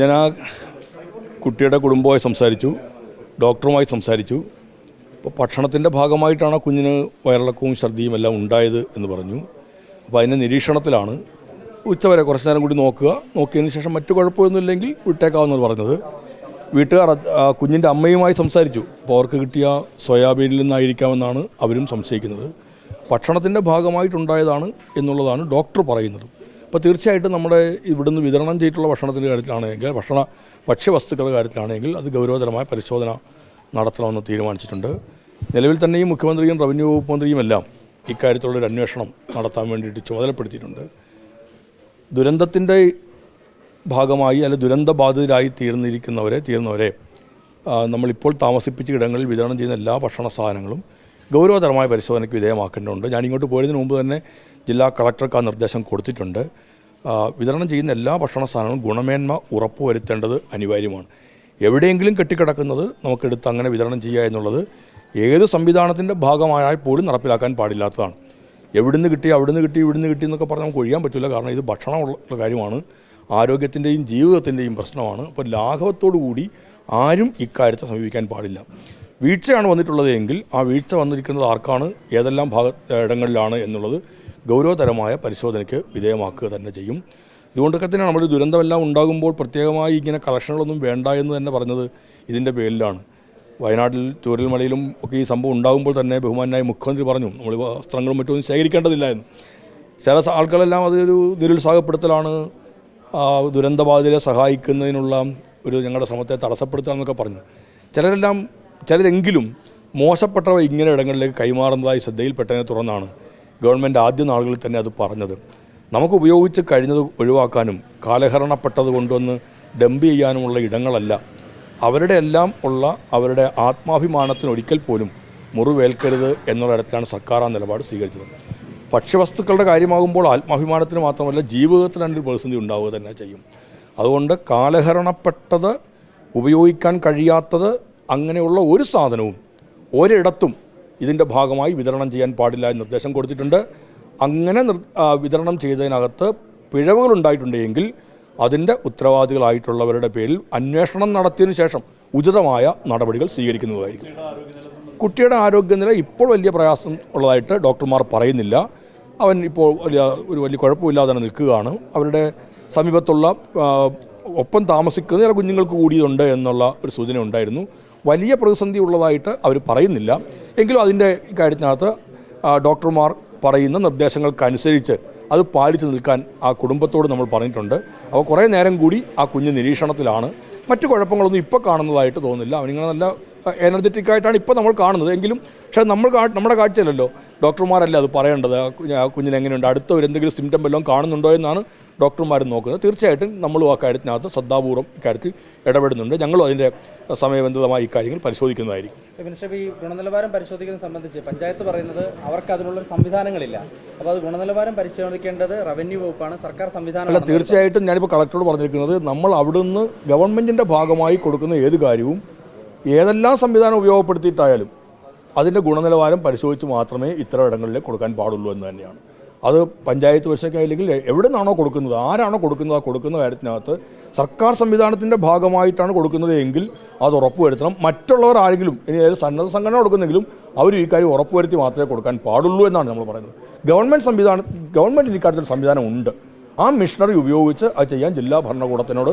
ഞാൻ ആ കുട്ടിയുടെ കുടുംബമായി സംസാരിച്ചു ഡോക്ടറുമായി സംസാരിച്ചു. അപ്പോൾ ഭക്ഷണത്തിന്റെ ഭാഗമായിട്ടാണ് ആ കുഞ്ഞിന് വയറിളക്കവും ഛർദിയും എല്ലാം ഉണ്ടായത് എന്ന് പറഞ്ഞു. അപ്പോൾ അതിന്റെ നിരീക്ഷണത്തിലാണ് ഉച്ചവരെ കുറച്ച് നേരം കൂടി നോക്കുക. നോക്കിയതിന് ശേഷം മറ്റു കുഴപ്പമൊന്നുമില്ലെങ്കിൽ വിട്ടേക്കാവുന്നത് പറഞ്ഞത്. വീട്ടുകാർ കുഞ്ഞിന്റെ അമ്മയുമായി സംസാരിച്ചു. അപ്പോൾ അവർക്ക് കിട്ടിയ സോയാബീനിൽ നിന്നായിരിക്കാമെന്നാണ് അവരും സംശയിക്കുന്നത്. ഭക്ഷണത്തിന്റെ ഭാഗമായിട്ടുണ്ടായതാണ് എന്നുള്ളതാണ് ഡോക്ടർ പറയുന്നത്. അപ്പോൾ തീർച്ചയായിട്ടും നമ്മുടെ ഇവിടുന്ന് വിതരണം ചെയ്തിട്ടുള്ള ഭക്ഷണത്തിന്റെ കാര്യത്തിലാണെങ്കിൽ ഭക്ഷണ ഭക്ഷ്യവസ്തുക്കളുടെ കാര്യത്തിലാണെങ്കിൽ അത് ഗൗരവതരമായ പരിശോധന നടത്തണമെന്ന് തീരുമാനിച്ചിട്ടുണ്ട്. നിലവിൽ തന്നെയും മുഖ്യമന്ത്രിയും റവന്യൂ വകുപ്പ് മന്ത്രിയും എല്ലാം ഇക്കാര്യത്തിലുള്ളൊരു അന്വേഷണം നടത്താൻ വേണ്ടിയിട്ട് ചുമതലപ്പെടുത്തിയിട്ടുണ്ട്. ദുരന്തത്തിന്റെ ഭാഗമായി അല്ലെ ദുരന്തബാധിതരായി തീർന്നിരിക്കുന്നവരെ തീർന്നവരെ നമ്മളിപ്പോൾ താമസിപ്പിച്ച ഇടങ്ങളിൽ വിതരണം ചെയ്യുന്ന എല്ലാ ഭക്ഷണ സാധനങ്ങളും ഗൗരവതരമായ പരിശോധനയ്ക്ക് വിധേയമാക്കേണ്ടതുണ്ട്. ഞാൻ ഇങ്ങോട്ട് പോയതിനു മുമ്പ് തന്നെ ജില്ലാ കളക്ടർക്ക് ആ നിർദ്ദേശം കൊടുത്തിട്ടുണ്ട്. വിതരണം ചെയ്യുന്ന എല്ലാ ഭക്ഷണ സാധനങ്ങളും ഗുണമേന്മ ഉറപ്പുവരുത്തേണ്ടത് അനിവാര്യമാണ്. എവിടെയെങ്കിലും കെട്ടിക്കിടക്കുന്നത് നമുക്കെടുത്ത് അങ്ങനെ വിതരണം ചെയ്യുക എന്നുള്ളത് ഏത് സംവിധാനത്തിന്റെ ഭാഗമായാൽ പോലും നടപ്പിലാക്കാൻ പാടില്ലാത്തതാണ്. എവിടുന്ന് കിട്ടി അവിടുന്ന് കിട്ടി ഇവിടുന്ന് കിട്ടി എന്നൊക്കെ പറഞ്ഞാൽ നമുക്ക് ഒഴിയാൻ പറ്റില്ല കാരണം ഇത് ഭക്ഷണമുള്ള കാര്യമാണ്. ആരോഗ്യത്തിന്റെയും ജീവിതത്തിന്റെയും പ്രശ്നമാണ്. അപ്പോൾ ലാഘവത്തോടു കൂടി ആരും ഇക്കാര്യത്തെ സമീപിക്കാൻ പാടില്ല. വീഴ്ചയാണ് വന്നിട്ടുള്ളത് എങ്കിൽ ആ വീഴ്ച വന്നിരിക്കുന്നത് ആർക്കാണ്? ഏതെല്ലാം ഭാഗ ഇടങ്ങളിലാണ് എന്നുള്ളത് ഗൗരവതരമായ പരിശോധനയ്ക്ക് വിധേയമാക്കുക തന്നെ ചെയ്യും. ഇതുകൊണ്ടൊക്കെ തന്നെ നമ്മൾ ദുരന്തമെല്ലാം ഉണ്ടാകുമ്പോൾ പ്രത്യേകമായി ഇങ്ങനെ കളക്ഷനുകളൊന്നും വേണ്ട എന്ന് തന്നെ പറഞ്ഞത് ഇതിന്റെ പേരിലാണ്. വയനാട്ടിൽ ചൂരൽമലയിലും ഒക്കെ ഈ സംഭവം ഉണ്ടാകുമ്പോൾ തന്നെ ബഹുമാനായ മുഖ്യമന്ത്രി പറഞ്ഞു നമ്മൾ വസ്ത്രങ്ങളും മറ്റൊന്നും ശേഖരിക്കേണ്ടതില്ല എന്ന്. ചില ആൾക്കാരെല്ലാം അതൊരു നിരുത്സാഹപ്പെടുത്തലാണ് ദുരന്തബാധിതരെ സഹായിക്കുന്നതിനുള്ള ഒരു ഞങ്ങളുടെ ശ്രമത്തെ തടസ്സപ്പെടുത്തുക എന്നൊക്കെ പറഞ്ഞു. ചിലരെല്ലാം ചിലരെങ്കിലും മോശപ്പെട്ടവ ഇങ്ങനെ ഇടങ്ങളിലേക്ക് കൈമാറുന്നതായി ശ്രദ്ധയിൽപ്പെട്ടതിനെ തുടർന്നാണ് ഗവൺമെന്റ് ആദ്യ നാളുകളിൽ തന്നെ അത് പറഞ്ഞത്. നമുക്ക് ഉപയോഗിച്ച് കഴിഞ്ഞത് ഒഴിവാക്കാനും കാലഹരണപ്പെട്ടത് കൊണ്ടുവന്ന് ഡംപ് ചെയ്യാനുമുള്ള ഇടങ്ങളല്ല. അവരുടെ എല്ലാം ഉള്ള അവരുടെ ആത്മാഭിമാനത്തിന് ഒരിക്കൽ പോലും മുറിവേൽക്കരുത് എന്നുള്ള ഇടത്തിലാണ് സർക്കാർ ആ നിലപാട് സ്വീകരിച്ചത്. ഭക്ഷ്യവസ്തുക്കളുടെ കാര്യമാകുമ്പോൾ ആത്മാഭിമാനത്തിന് മാത്രമല്ല ജീവിതത്തിന് തന്നെ ഒരു പ്രതിസന്ധി ഉണ്ടാവുക തന്നെ ചെയ്യും. അതുകൊണ്ട് കാലഹരണപ്പെട്ടത് ഉപയോഗിക്കാൻ കഴിയാത്തത് അങ്ങനെയുള്ള ഒരു സാധനവും ഒരിടത്തും ഇതിന്റെ ഭാഗമായി വിതരണം ചെയ്യാൻ പാടില്ല എന്ന് നിർദ്ദേശം കൊടുത്തിട്ടുണ്ട്. അങ്ങനെ വിതരണം ചെയ്തതിനകത്ത് പിഴവുകൾ ഉണ്ടായിട്ടുണ്ടെങ്കിൽ അതിന്റെ ഉത്തരവാദികളായിട്ടുള്ളവരുടെ പേരിൽ അന്വേഷണം നടത്തിയതിനു ശേഷം ഉചിതമായ നടപടികൾ സ്വീകരിക്കുന്നതായിരിക്കും. കുട്ടിയുടെ ആരോഗ്യനില ഇപ്പോൾ വലിയ പ്രയാസം ഉള്ളതായിട്ട് ഡോക്ടർമാർ പറയുന്നില്ല. അവൻ ഇപ്പോൾ വലിയ ഒരു വലിയ കുഴപ്പമില്ലാതെ നിൽക്കുകയാണ്. അവരുടെ സമീപത്തുള്ള ഒപ്പം താമസിക്കുന്ന ചില കുഞ്ഞുങ്ങൾക്ക് കൂടിയുണ്ട് എന്നുള്ള ഒരു സൂചന ഉണ്ടായിരുന്നു. വലിയ പ്രതിസന്ധി ഉള്ളതായിട്ട് അവർ പറയുന്നില്ല. എങ്കിലും അതിന്റെ കാര്യത്തിനകത്ത് ഡോക്ടർമാർ പറയുന്ന നിർദ്ദേശങ്ങൾക്കനുസരിച്ച് അത് പാലിച്ചു നിൽക്കാൻ ആ കുടുംബത്തോട് നമ്മൾ പറഞ്ഞിട്ടുണ്ട്. അപ്പോൾ കുറേ നേരം കൂടി ആ കുഞ്ഞ് നിരീക്ഷണത്തിലാണ്. മറ്റു കുഴപ്പങ്ങളൊന്നും ഇപ്പോൾ കാണുന്നതായിട്ട് തോന്നുന്നില്ല. അവനിങ്ങനെ നല്ല എനർജറ്റിക് ആയിട്ടാണ് ഇപ്പോൾ നമ്മൾ കാണുന്നത്. എങ്കിലും പക്ഷേ നമ്മൾ നമ്മുടെ കാഴ്ചയിലല്ലോ ഡോക്ടർമാരല്ലേ അത് പറയേണ്ടത്? ആ കുഞ്ഞിന് എങ്ങനെയുണ്ട്? അടുത്ത ഒരു എന്തെങ്കിലും സിംറ്റം വല്ലതും കാണുന്നുണ്ടോ എന്നാണ് ഡോക്ടർമാർ നോക്കുന്നത്. തീർച്ചയായിട്ടും നമ്മളും ആ കാര്യത്തിനകത്ത് ശ്രദ്ധാപൂർവം ഇക്കാര്യത്തിൽ ഇടപെടുന്നുണ്ട്. ഞങ്ങളും അതിന്റെ സമയബന്ധിതമായി ഇക്കാര്യങ്ങൾ പരിശോധിക്കുന്നതായിരിക്കും. മിനിസ്റ്റർ ഈ ഗുണനിലവാരം പരിശോധിക്കുന്നത് സംബന്ധിച്ച് പഞ്ചായത്ത് പറയുന്നത് അവർക്ക് അതിനുള്ള സംവിധാനങ്ങളില്ല. അപ്പോൾ അത് ഗുണനിലവാരം പരിശോധിക്കേണ്ടത് റവന്യൂ വകുപ്പാണ് സർക്കാർ സംവിധാനം അല്ല തീർച്ചയായിട്ടും ഞാനിപ്പോൾ കളക്ടറോട് പറഞ്ഞിരിക്കുന്നത് നമ്മൾ അവിടുന്ന് ഗവൺമെന്റിന്റെ ഭാഗമായി കൊടുക്കുന്ന ഏത് കാര്യവും ഏതെല്ലാം സംവിധാനം ഉപയോഗപ്പെടുത്തിയിട്ടായാലും അതിന്റെ ഗുണനിലവാരം പരിശോധിച്ച് മാത്രമേ ഇത്തരം ഇടങ്ങളിലേക്ക് കൊടുക്കാൻ പാടുള്ളൂ എന്ന് തന്നെയാണ്. അത് പഞ്ചായത്ത് വശക്കായില്ലെങ്കിൽ എവിടെ നിന്നാണോ കൊടുക്കുന്നത് ആരാണോ കൊടുക്കുന്നത് ആ കൊടുക്കുന്ന കാര്യത്തിനകത്ത് സർക്കാർ സംവിധാനത്തിന്റെ ഭാഗമായിട്ടാണ് കൊടുക്കുന്നത് എങ്കിൽ അത് ഉറപ്പുവരുത്തണം. മറ്റുള്ളവർ ആരെങ്കിലും ഇനി ഏത് സന്നദ്ധ സംഘടന കൊടുക്കുന്നെങ്കിലും അവർ ഈ കാര്യം ഉറപ്പുവരുത്തി മാത്രമേ കൊടുക്കാൻ പാടുള്ളൂ എന്നാണ് നമ്മൾ പറയുന്നത്. ഗവൺമെന്റ് സംവിധാനം ഗവൺമെന്റ് ഇക്കാര്യത്തിൽ സംവിധാനം ഉണ്ട്. ആ മിഷണറി ഉപയോഗിച്ച് അത് ചെയ്യാൻ ജില്ലാ ഭരണകൂടത്തിനോട്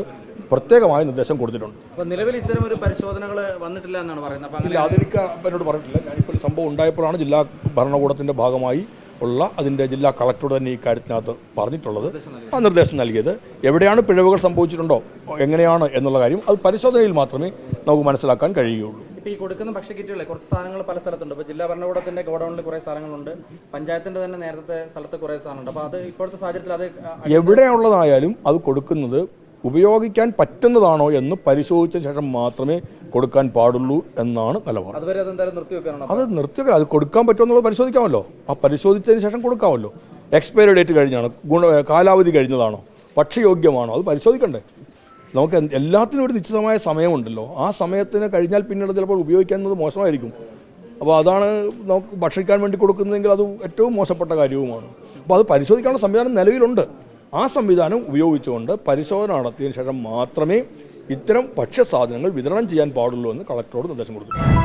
പ്രത്യേകമായ നിർദ്ദേശം കൊടുത്തിട്ടുണ്ട്. അപ്പോൾ നിലവിൽ ഇത്തരം ഒരു പരിശോധനകൾ വന്നിട്ടില്ല എന്നാണ് പറയുന്നത്. അപ്പോൾ ഇല്ല അങ്ങനെ അതെനിക്ക് എന്നോട് പറഞ്ഞിട്ടില്ല. ഞാനിപ്പോൾ സംഭവം ഉണ്ടായപ്പോഴാണ് ജില്ലാ ഭരണകൂടത്തിന്റെ ഭാഗമായി ഉള്ള അതിന്റെ ജില്ലാ കളക്ടറോട് തന്നെ ഈ കാര്യത്തിനകത്ത് പറഞ്ഞിട്ടുള്ളത്. ആ നിർദ്ദേശം നൽകിയത്. എവിടെയാണ് പിഴവുകൾ സംഭവിച്ചിട്ടുണ്ടോ? എങ്ങനെയാണ് എന്നുള്ള കാര്യം അത് പരിശോധനയിൽ മാത്രമേ നമുക്ക് മനസ്സിലാക്കാൻ കഴിയുകയുള്ളൂ. ഇപ്പോൾ ഈ കൊടുക്കുന്ന ഭക്ഷ്യക്കിറ്റുകളെ കുറച്ച് സാധനങ്ങൾ പല സ്ഥലത്തുണ്ട്. ഇപ്പോൾ ജില്ലാ ഭരണകൂടത്തിന്റെ ഗോഡൌണിൽ കുറേ സാധനങ്ങളുണ്ട്. പഞ്ചായത്തിന്റെ തന്നെ നേരത്തെ സ്ഥലത്ത് കുറേ സാധനമുണ്ട്. അപ്പോൾ അത് ഇപ്പോഴത്തെ സാഹചര്യത്തിൽ അത് എവിടെയുള്ളതായാലും അത് കൊടുക്കുന്നത് ഉപയോഗിക്കാൻ പറ്റുന്നതാണോ എന്ന് പരിശോധിച്ച ശേഷം മാത്രമേ കൊടുക്കാൻ പാടുള്ളൂ എന്നാണ് നിലപാട്. അതുവരെ അത് നിർത്തി നിർത്തിവെക്കാനാണ്? അത് നിർത്തിവെക്കുക അത് കൊടുക്കാൻ പറ്റുമെന്നുള്ളത് പരിശോധിക്കാമല്ലോ. ആ പരിശോധിച്ചതിന് ശേഷം കൊടുക്കാമല്ലോ. എക്സ്പയറി ഡേറ്റ് കഴിഞ്ഞാണ്. ഗുണ കാലാവധി കഴിഞ്ഞതാണോ? ഭക്ഷ്യയോഗ്യമാണോ? അത് പരിശോധിക്കണ്ടേ? നമുക്ക് എല്ലാത്തിനും ഒരു നിശ്ചിതമായ സമയമുണ്ടല്ലോ. ആ സമയത്തിന് കഴിഞ്ഞാൽ പിന്നീട് ചിലപ്പോൾ ഉപയോഗിക്കുന്നത് മോശമായിരിക്കും. അപ്പോൾ അതാണ് നമുക്ക് ഭക്ഷിക്കാൻ വേണ്ടി കൊടുക്കുന്നതെങ്കിൽ അത് ഏറ്റവും മോശപ്പെട്ട കാര്യവുമാണ്. അപ്പോൾ അത് പരിശോധിക്കാനുള്ള സംവിധാനം നിലവിലുണ്ട്. ആ സംവിധാനം ഉപയോഗിച്ചുകൊണ്ട് പരിശോധന നടത്തിയതിനു ശേഷം മാത്രമേ ഇത്തരം ഭക്ഷ്യസാധനങ്ങൾ വിതരണം ചെയ്യാൻ പാടുള്ളൂ എന്ന് കളക്ടറോട് നിർദ്ദേശം കൊടുത്തു